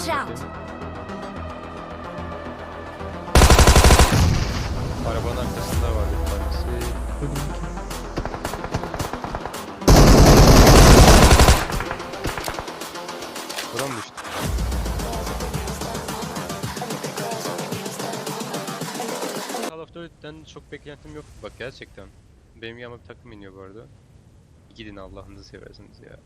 Watch out! Arabanın arkasında var bir tanesi. Buram düştü. Call of Duty'den çok beklentim yok. Bak gerçekten. Benim yanıma bir takım iniyor bu arada. Gidin Allah'ınızı seversiniz ya.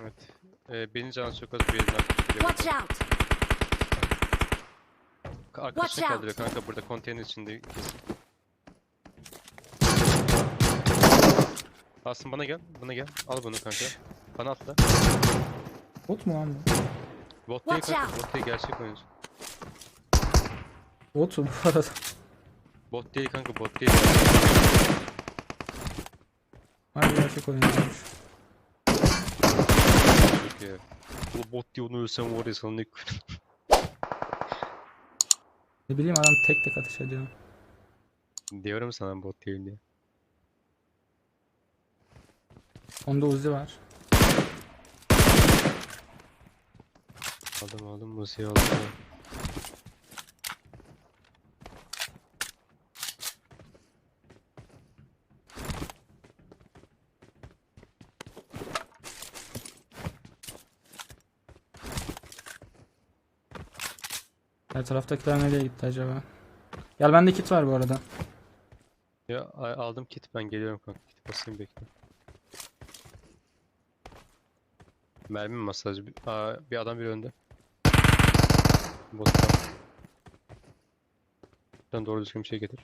Evet. Ee, birinci canı çok az bir yerinden kurtuluyor. Watch out! Arkadaşını Watch out. kaldırıyor kanka burada konteyner içinde kesin. Asım bana gel, bana gel. Al bunu kanka. Bana atla. Bot mu lan bu? Bot değil Watch kanka, bot değil gerçek oyuncu. Bot mu bu arada? Bot değil kanka, bot değil. Harbi gerçek oyuncuymuş. İyi. Bu bot diye onu ölsem var ya sana ne Ne bileyim adam tek tek ateş ediyor. Diyorum sana bot değil diye. Onda Uzi var. Aldım aldım Muzi'yi aldım. Her taraftakiler nereye gitti acaba? Gel bende kit var bu arada. Ya aldım kit ben geliyorum kanka. Kit basayım bekle. Mermi masajı. Bir, aa, bir adam bir önde. Bottan. Sen doğru düzgün bir şey getir.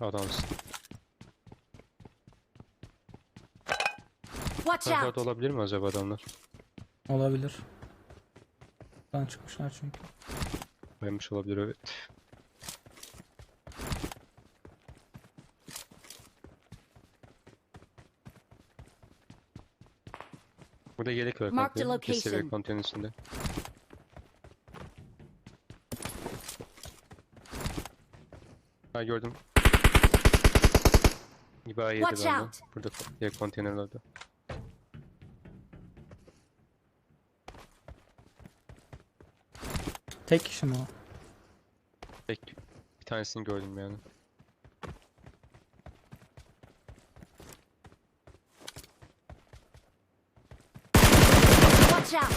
Adamsın. Watch out! olabilir mi acaba adamlar? Olabilir. Buradan çıkmışlar çünkü. Oynamış olabilir evet. Burada yelek var Mark the location. konteyner içinde. Ha gördüm. İba yedi Watch out. Burada diğer konteynerlerde. Tek kişi mi o? Tek bir tanesini gördüm yani. Watch out!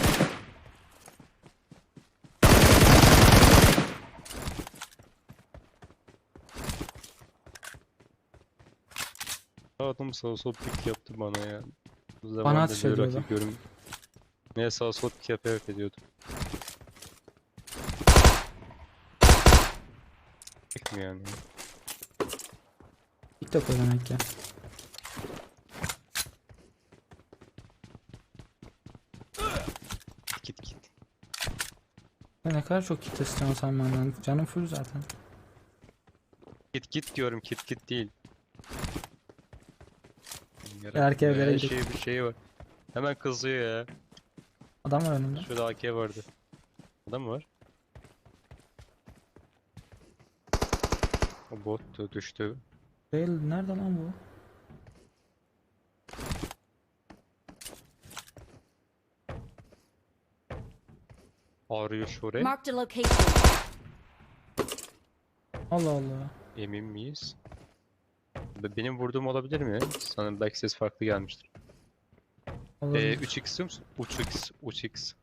Adam sağ sol pik yaptı bana ya. Bana bir ediyordu. rakip görüm. Ne sağ sol pik yaparak ediyordu. Pek mi yani? TikTok o demek ki. Git git. Ya ne kadar çok kit istiyorsun sen benden. Canım full zaten. Git git diyorum git git değil. Erkeğe Her vereydik. şey bir şey var. Hemen kızıyor ya. Adam var önümde. Şurada AK vardı. Adam mı var? O bottu düştü. Değil. Nerede lan bu? Arıyor şuraya. Marked a location. Allah Allah. Emin miyiz? Be- Benim vurduğum olabilir mi? Sana belki ses farklı gelmiştir. Ee, Olabilir. 3x istiyor musun? 3x, 3x.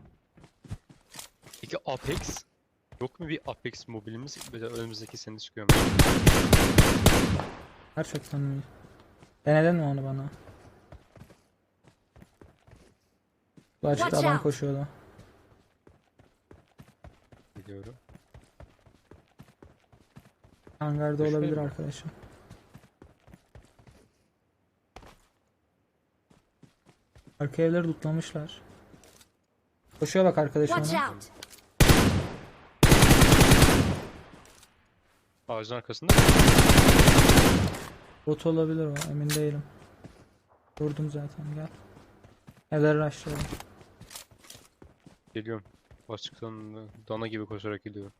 Peki Apex? Yok mu bir Apex mobilimiz? Böyle önümüzdeki sene çıkıyor mu? Gerçekten mi? Denedin mi onu bana? Bu açıkta Watch adam out. koşuyordu. Biliyorum. Hangarda Düşmedi olabilir mi? arkadaşım. Arka evleri lootlamışlar. Koşuyor bak arkadaşım Watch ona. out! Ağacın arkasında? Bot olabilir o emin değilim. Vurdum zaten gel. Evleri rushlayalım. Geliyorum. Açıktan dana gibi koşarak gidiyor.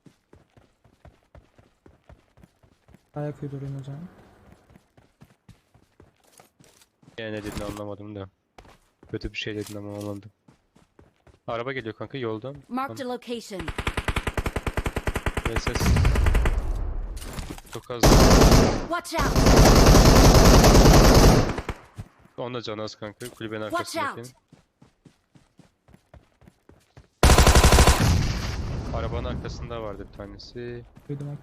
Ayak uydurayım o zaman. Yani ne dediğini anlamadım da. Kötü bir şey dedin ama anladım. Araba geliyor kanka yoldan. Marked a location. Ses. Çok az. Watch out! Onda canı az kanka. Kulübenin arkasındaki. Arabanın arkasında vardı bir tanesi. Duydum.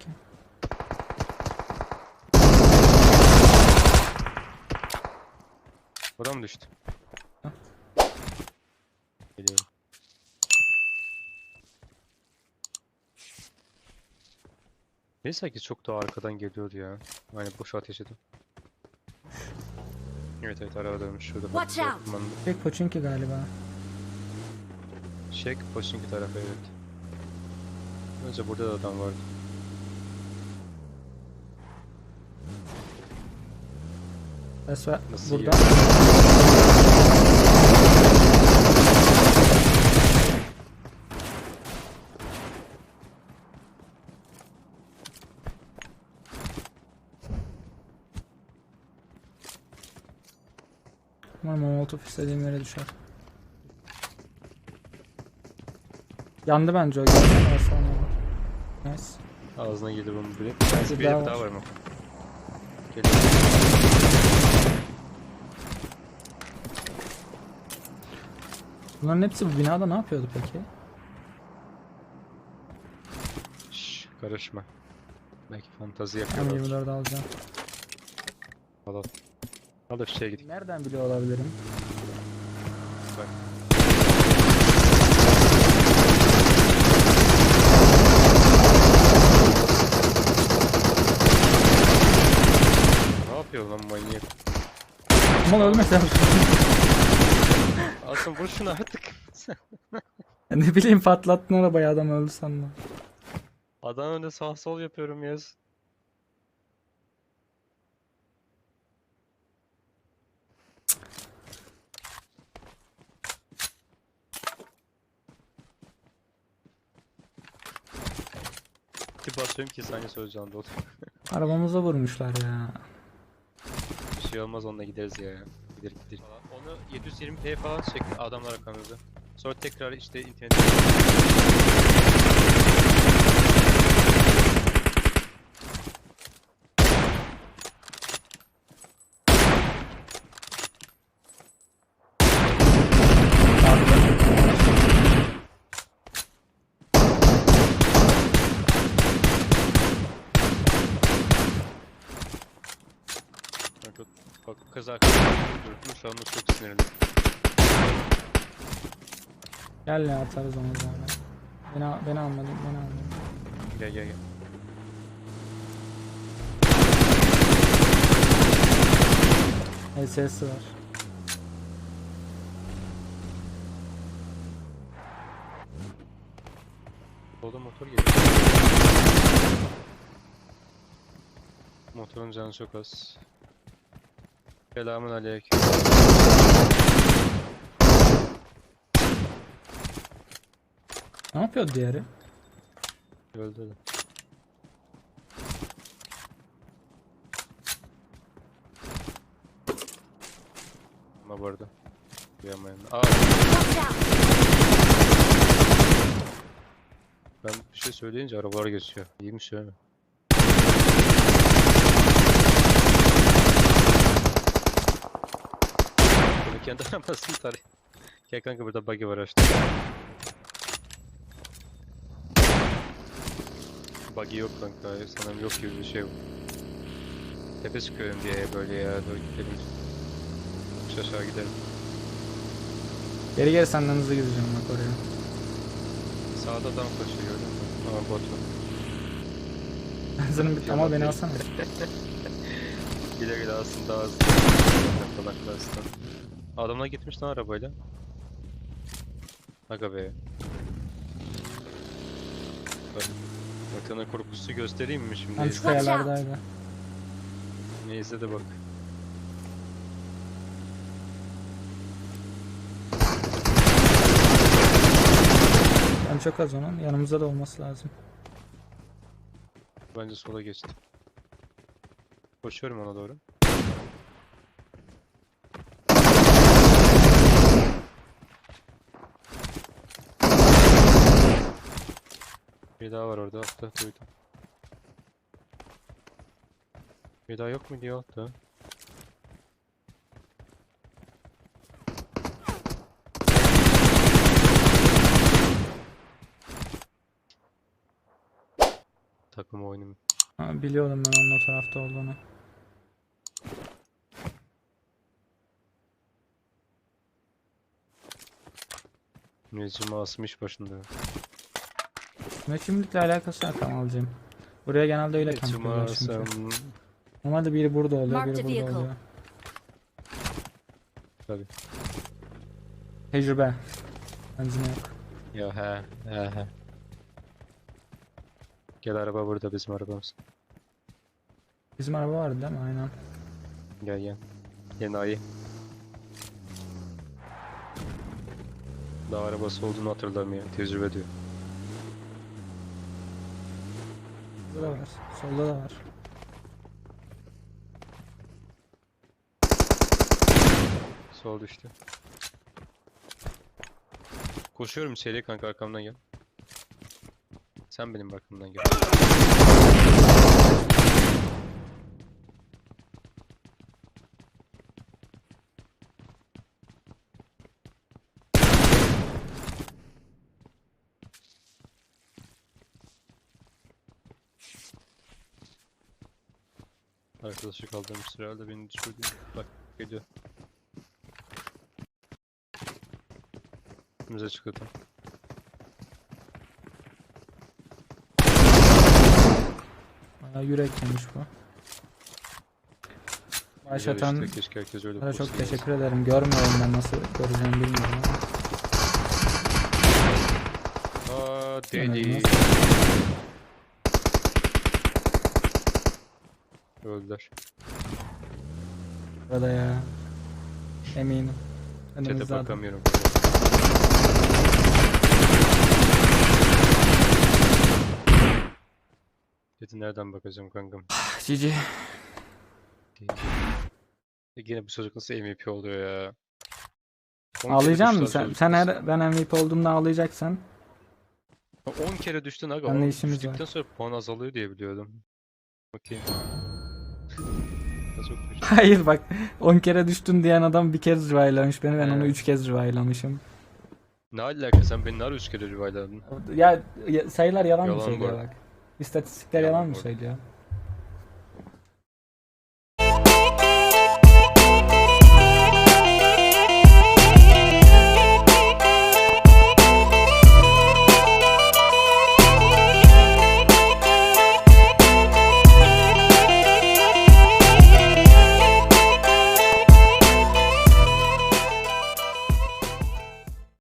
Oradan mı düştü? Ha. Geliyorum. Neyse ki çok daha arkadan geliyordu ya. Aynen boş ateş edin. Evet evet araba dönmüş şurada. Watch out. Tek Pochinki galiba. Şek Poçinki tarafı evet. Önce burada da adam vardı. Nasıl Burada. Umarım molotof istediğim yere düşer. Yandı bence o. Onu. Nice. Ağzına gelir bunu bile. Bir Bir daha daha var. mı? Geliyor. Bunların hepsi bu binada ne yapıyordu peki? Şşş karışma. Belki fantazi Ben yapıyorlar. 24 alacağım. Al al. Al da git. Nereden biliyor olabilirim? Bak. Ne yapıyor lan manyak? Ama ölmese Asım vur şunu artık. ne bileyim patlattın arabayı adam öldü sandım. Adam önde sağ sol yapıyorum yaz. Tip basıyorum ki saniye sonra canlı oldu. Arabamıza vurmuşlar ya. Bir şey olmaz onunla gideriz ya. Gider gider. Onu 720p falan çek adamlar arkamızda. Sonra tekrar işte internet. Kanka, Bak kız arkadaşım durdum şu anda çok sinirli. Gel ya atarız onu zaman. Beni, beni almadın, beni almadın. Gel gel gel. SS var. Solda motor geliyor. Motorun canı çok az. Selamun aleyküm. Ne yapıyor diğeri? Öldü de. Ama bu arada. Duyamayın. Aa ben bir şey söyleyince arabalar geçiyor. İyiymiş öyle. Bunu kendi arabasını tarayın. Gel kanka burada buggy var açtı. Buggy yok kanka. Sanırım yok gibi bir şey bu. Tepe sıkıyorum diye böyle ya. Dur gidelim. Yokuş aşağı gidelim. Geri geri senden hızlı gideceğim bak oraya. Sağda adam koşuyor gördün mü? Ama bot var. Benzinin bitti ama beni alsana. Güle güle aslında az. Yakalaklar Adamlar gitmiş lan arabayla. Aga be. Bak. Bakana korkusu göstereyim mi şimdi? Ben şu kayalardaydı. Neyse de bak. Ben çok az onun. Yanımızda da olması lazım. Bence sola geçti. Koşuyorum ona doğru. Bir daha var orada altta duydum. Bir daha yok mu diye altta. Takım oyunu. Ha, biliyordum ben onun o tarafta olduğunu. Müezzin asmış başında. Ne kimlikle alakası yok ama alacağım. Buraya genelde öyle kamp yapıyorlar çünkü. Normalde biri burada oluyor, biri burada oluyor. Tabii. Tecrübe. Benzin yok. Ya he he he. Gel araba burada bizim arabamız. Bizim araba vardı değil mi? Aynen. Gel gel. Enayi. Daha arabası olduğunu hatırlamıyor. Tecrübe diyor. Burada da var. Solda da var. Sol düştü. Koşuyorum seri kanka arkamdan gel. Sen benim arkamdan gel. Arkadaşı kaldırmış herhalde beni düşürdü. Bak geliyor. Üstümüze çıktı. Bayağı yürek yemiş bu. Başlatan Güzel işte, keşke herkes öyle Sana çok teşekkür ederim. Görmüyorum ben nasıl göreceğim bilmiyorum. Aa deli. Öldüler. Burada ya. Eminim. Çete Önümüzde adam. bakamıyorum. Çete nereden bakacağım kankam? Cici. E Yine bu çocuk nasıl MVP oluyor ya? 10 kere Ağlayacak mısın? Sen, sen her ben MVP olduğumda ağlayacaksan. 10 kere düştün aga. On işimiz var. düştükten sonra puan azalıyor diye biliyordum. Bakayım. Hayır bak 10 kere düştün diyen adam bir kez rivaylamış beni ben onu He. 3 kez rivaylamışım. Ne alaka sen beni nerede 3 kere revive'ladın? Ya, ya sayılar yalan, mı Yalan bu söylüyor arada. bak. İstatistikler Yalan yalan mı bu arada. söylüyor?